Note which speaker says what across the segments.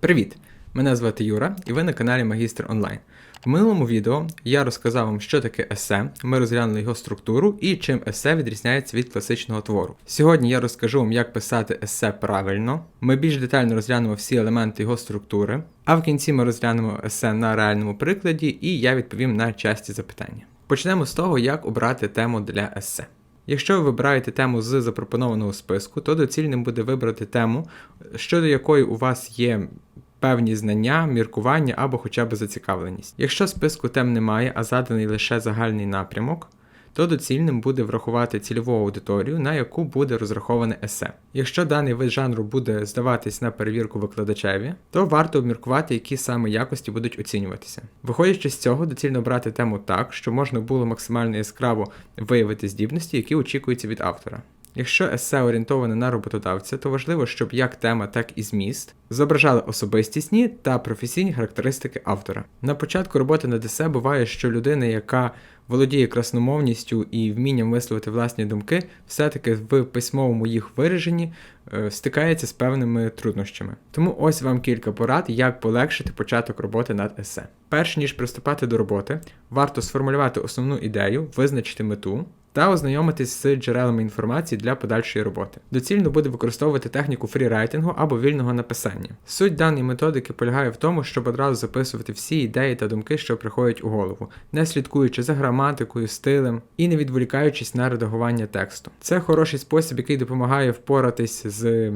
Speaker 1: Привіт! Мене звати Юра, і ви на каналі Магістр Онлайн. В минулому відео я розказав вам, що таке есе, ми розглянули його структуру і чим есе відрізняється від класичного твору. Сьогодні я розкажу вам, як писати есе правильно. Ми більш детально розглянемо всі елементи його структури, а в кінці ми розглянемо есе на реальному прикладі, і я відповім на часті запитання. Почнемо з того, як обрати тему для есе. Якщо ви вибираєте тему з запропонованого списку, то доцільним буде вибрати тему, щодо якої у вас є певні знання, міркування або хоча б зацікавленість. Якщо списку тем немає, а заданий лише загальний напрямок, то доцільним буде врахувати цільову аудиторію, на яку буде розраховане есе. Якщо даний вид жанру буде здаватись на перевірку викладачеві, то варто обміркувати, які саме якості будуть оцінюватися. Виходячи з цього, доцільно брати тему так, що можна було максимально яскраво виявити здібності, які очікуються від автора. Якщо есе орієнтоване на роботодавця, то важливо, щоб як тема, так і зміст зображали особистісні та професійні характеристики автора. На початку роботи над есе буває, що людина, яка володіє красномовністю і вмінням висловити власні думки, все-таки в письмовому їх вираженні е, стикається з певними труднощами. Тому ось вам кілька порад, як полегшити початок роботи над есе. Перш ніж приступати до роботи, варто сформулювати основну ідею, визначити мету та ознайомитись з джерелами інформації для подальшої роботи. Доцільно буде використовувати техніку фрірайтингу або вільного написання. Суть даної методики полягає в тому, щоб одразу записувати всі ідеї та думки, що приходять у голову, не слідкуючи за граматикою, стилем і не відволікаючись на редагування тексту. Це хороший спосіб, який допомагає впоратись з.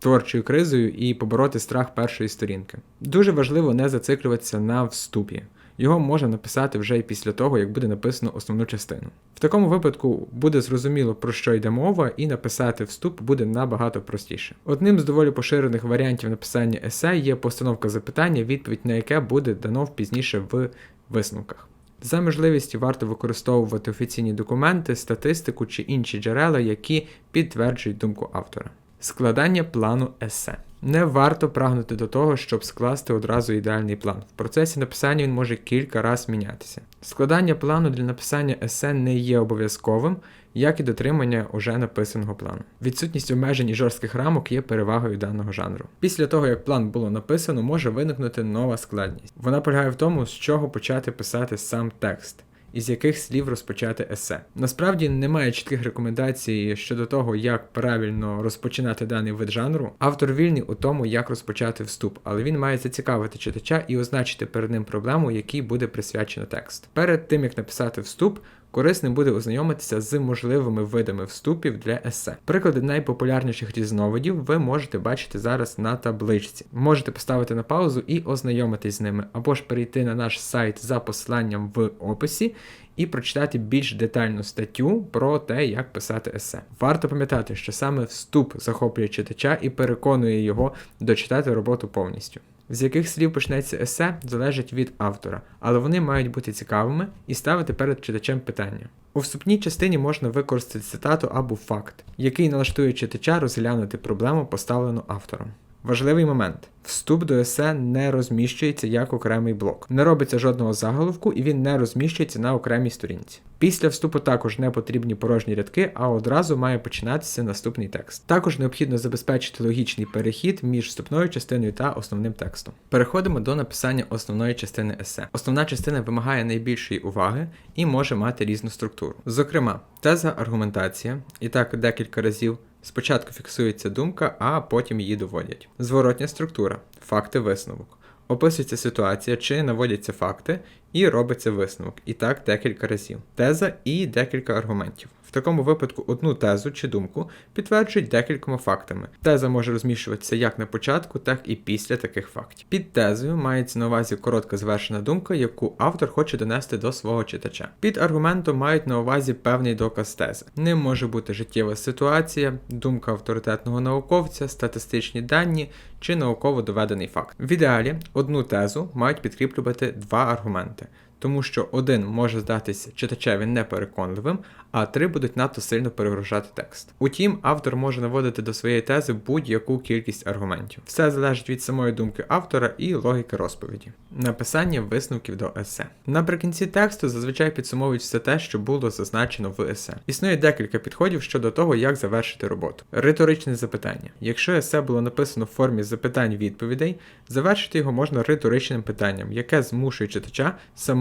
Speaker 1: Творчою кризою і побороти страх першої сторінки. Дуже важливо не зациклюватися на вступі його можна написати вже і після того, як буде написано основну частину. В такому випадку буде зрозуміло, про що йде мова, і написати вступ буде набагато простіше. Одним з доволі поширених варіантів написання есе є постановка запитання, відповідь на яке буде дано пізніше в висновках. За можливістю варто використовувати офіційні документи, статистику чи інші джерела, які підтверджують думку автора. Складання плану есе. Не варто прагнути до того, щоб скласти одразу ідеальний план. В процесі написання він може кілька разів мінятися. Складання плану для написання есе не є обов'язковим, як і дотримання уже написаного плану. Відсутність обмежень і жорстких рамок є перевагою даного жанру. Після того, як план було написано, може виникнути нова складність. Вона полягає в тому, з чого почати писати сам текст із яких слів розпочати есе. Насправді немає чітких рекомендацій щодо того, як правильно розпочинати даний вид жанру. Автор вільний у тому, як розпочати вступ, але він має зацікавити читача і означити перед ним проблему, якій буде присвячено текст. Перед тим як написати вступ. Корисним буде ознайомитися з можливими видами вступів для есе. Приклади найпопулярніших різновидів ви можете бачити зараз на табличці. Можете поставити на паузу і ознайомитись з ними, або ж перейти на наш сайт за посиланням в описі і прочитати більш детальну статтю про те, як писати есе. Варто пам'ятати, що саме вступ захоплює читача і переконує його дочитати роботу повністю. З яких слів почнеться есе, залежить від автора, але вони мають бути цікавими і ставити перед читачем питання. У вступній частині можна використати цитату або факт, який налаштує читача розглянути проблему, поставлену автором. Важливий момент: вступ до есе не розміщується як окремий блок. Не робиться жодного заголовку і він не розміщується на окремій сторінці. Після вступу також не потрібні порожні рядки, а одразу має починатися наступний текст. Також необхідно забезпечити логічний перехід між вступною частиною та основним текстом. Переходимо до написання основної частини есе. Основна частина вимагає найбільшої уваги і може мати різну структуру. Зокрема, теза аргументація, і так декілька разів. Спочатку фіксується думка, а потім її доводять. Зворотня структура, факти висновок. Описується ситуація, чи наводяться факти, і робиться висновок. І так декілька разів. Теза і декілька аргументів. В такому випадку одну тезу чи думку підтверджують декількома фактами. Теза може розміщуватися як на початку, так і після таких фактів. Під тезою мається на увазі коротка звершена думка, яку автор хоче донести до свого читача. Під аргументом мають на увазі певний доказ тези. Ним може бути життєва ситуація, думка авторитетного науковця, статистичні дані чи науково доведений факт. В ідеалі одну тезу мають підкріплювати два аргументи. Тому що один може здатися читачеві непереконливим, а три будуть надто сильно перегружати текст. Утім, автор може наводити до своєї тези будь-яку кількість аргументів. Все залежить від самої думки автора і логіки розповіді. Написання висновків до есе. Наприкінці тексту зазвичай підсумовують все те, що було зазначено в есе. Існує декілька підходів щодо того, як завершити роботу. Риторичне запитання. Якщо есе було написано в формі запитань-відповідей, завершити його можна риторичним питанням, яке змушує читача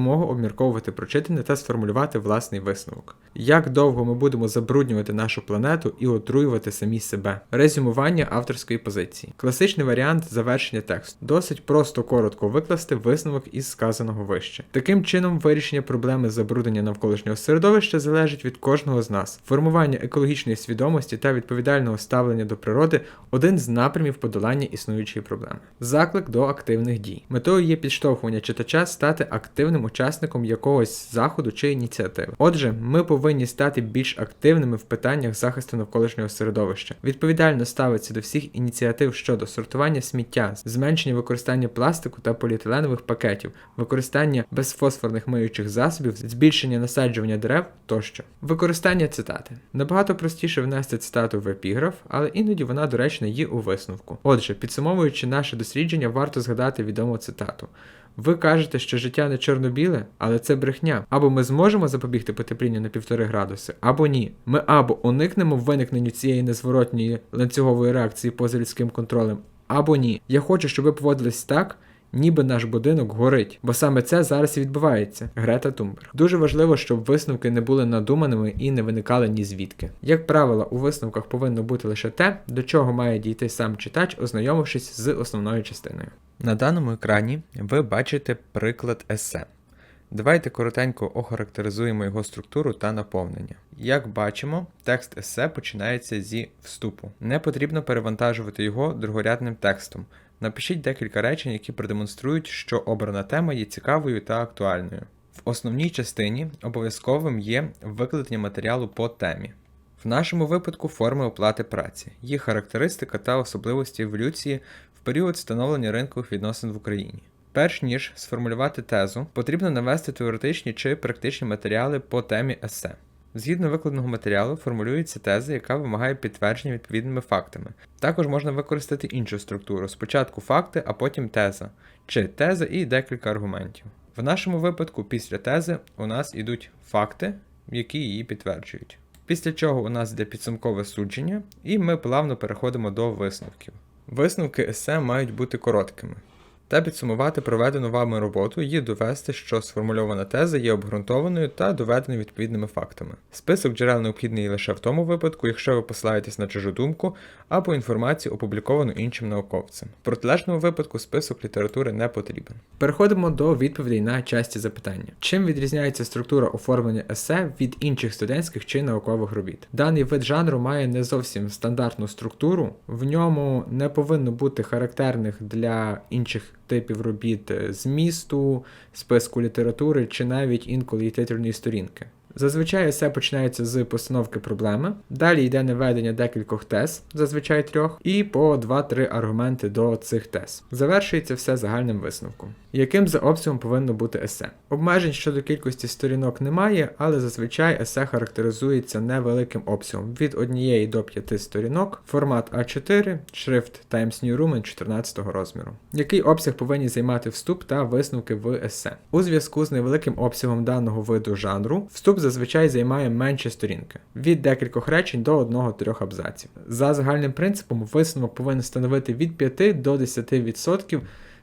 Speaker 1: самого обмірковувати прочитане та сформулювати власний висновок. Як довго ми будемо забруднювати нашу планету і отруювати самі себе? Резюмування авторської позиції. Класичний варіант завершення тексту. Досить просто коротко викласти висновок із сказаного вище. Таким чином, вирішення проблеми забруднення навколишнього середовища залежить від кожного з нас. Формування екологічної свідомості та відповідального ставлення до природи один з напрямів подолання існуючої проблеми. Заклик до активних дій. Метою є підштовхування читача стати активним учасником якогось заходу чи ініціативи. Отже, ми повинні стати більш активними в питаннях захисту навколишнього середовища, відповідально ставитися до всіх ініціатив щодо сортування сміття, зменшення використання пластику та поліетиленових пакетів, використання безфосфорних миючих засобів, збільшення насаджування дерев тощо. Використання цитати. Набагато простіше внести цитату в епіграф, але іноді вона доречна є у висновку. Отже, підсумовуючи наше дослідження, варто згадати відому цитату. Ви кажете, що життя не чорно-біле, але це брехня. Або ми зможемо запобігти потеплінню на півтори градуси, або ні. Ми або уникнемо виникненню цієї незворотньої ланцюгової реакції поза людським контролем, або ні. Я хочу, щоб ви поводились так. Ніби наш будинок горить, бо саме це зараз і відбувається. Грета Тумберг. Дуже важливо, щоб висновки не були надуманими і не виникали ні звідки. Як правило, у висновках повинно бути лише те, до чого має дійти сам читач, ознайомившись з основною частиною. На даному екрані ви бачите приклад есе. Давайте коротенько охарактеризуємо його структуру та наповнення. Як бачимо, текст есе починається зі вступу. Не потрібно перевантажувати його другорядним текстом. Напишіть декілька речень, які продемонструють, що обрана тема є цікавою та актуальною. В основній частині обов'язковим є викладення матеріалу по темі. В нашому випадку форми оплати праці, їх характеристика та особливості еволюції в період встановлення ринкових відносин в Україні. Перш ніж сформулювати тезу, потрібно навести теоретичні чи практичні матеріали по темі есе. Згідно викладеного матеріалу, формулюється теза, яка вимагає підтвердження відповідними фактами. Також можна використати іншу структуру: спочатку факти, а потім теза, чи теза і декілька аргументів. В нашому випадку, після тези у нас ідуть факти, які її підтверджують. Після чого у нас йде підсумкове судження, і ми плавно переходимо до висновків. Висновки есе мають бути короткими. Та підсумувати проведену вами роботу і довести, що сформульована теза є обґрунтованою та доведеною відповідними фактами. Список джерел необхідний лише в тому випадку, якщо ви посилаєтесь на чужу думку або інформацію, опубліковану іншим науковцем. В протилежному випадку список літератури не потрібен. Переходимо до відповідей на часті запитання. Чим відрізняється структура оформлення есе від інших студентських чи наукових робіт? Даний вид жанру має не зовсім стандартну структуру, в ньому не повинно бути характерних для інших типів робіт е, змісту, списку літератури чи навіть інколи титульної сторінки. Зазвичай все починається з постановки проблеми, далі йде наведення декількох тез, зазвичай трьох, і по 2-3 аргументи до цих тез. Завершується все загальним висновком. Яким за обсягом повинно бути есе? Обмежень щодо кількості сторінок немає, але зазвичай есе характеризується невеликим обсягом від 1 до 5 сторінок, формат А4, шрифт Times New Roman 14 розміру. Який обсяг повинні займати вступ та висновки в есе? У зв'язку з невеликим обсягом даного виду жанру, вступ зазвичай займає менше сторінки від декількох речень до 1-3 абзаців. За загальним принципом, висновок повинен становити від 5 до 10%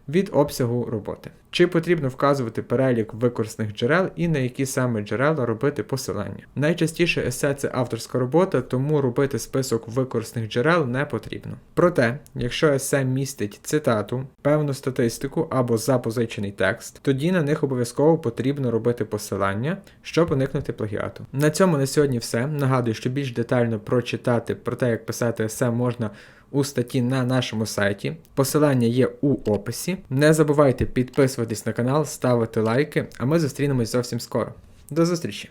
Speaker 1: від обсягу роботи. Чи потрібно вказувати перелік використаних джерел і на які саме джерела робити посилання? Найчастіше есе це авторська робота, тому робити список використаних джерел не потрібно. Проте, якщо есе містить цитату, певну статистику або запозичений текст, тоді на них обов'язково потрібно робити посилання, щоб уникнути плагіату. На цьому на сьогодні все. Нагадую, що більш детально прочитати про те, як писати есе можна у статті на нашому сайті. Посилання є у описі. Не забувайте підписуватись на канал, ставити лайки, а ми зустрінемось зовсім скоро. До зустрічі!